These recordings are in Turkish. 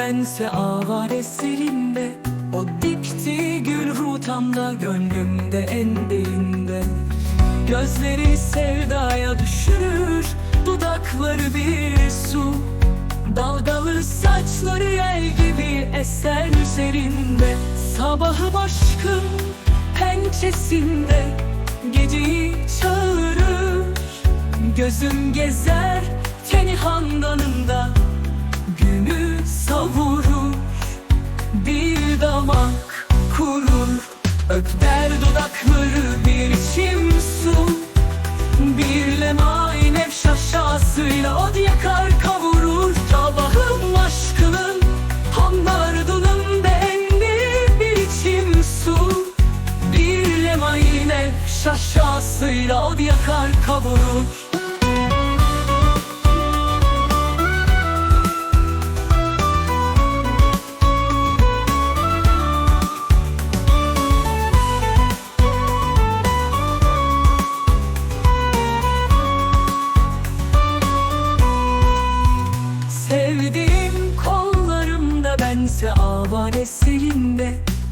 bense avare serinde O dikti gül rutamda gönlümde en derinde. Gözleri sevdaya düşürür Dudakları bir su. Dalgalı saçları yel gibi eser üzerinde. Sabahı aşkın pençesinde Geceyi çağırır. Gözüm gezer teni handanında savurur Bir damak kurur. Öpter dudakları bir içim su. Bir lemay nefşa şahsıyla od yakar kavurur. Sabahım aşkının Hamdardunun beğendi bir içim su. Bir lemay nefşa şahsıyla od yakar kavurur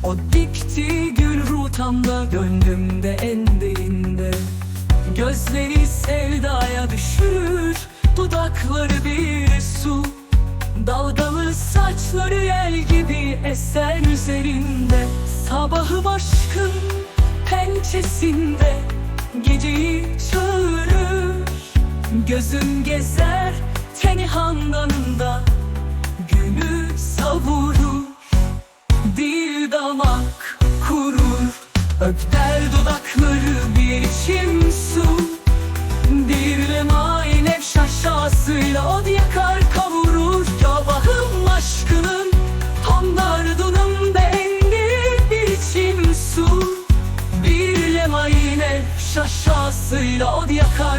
O dikti gül rutamda gönlümde en derinde Gözleri sevdaya düşürür Dudakları bir su. Dalgalı saçları yel gibi eser üzerinde. Sabahı aşkın pençesinde Geceyi çağırır. Gözüm gezer teni handanında Günü savurur Öper dudakları bir içim su. Dirle maine şaşasıyla od yakar kavurur Kabahım aşkının. Tam dardunum beğendir bir içim su. Dirle maine şaşasıyla od yakar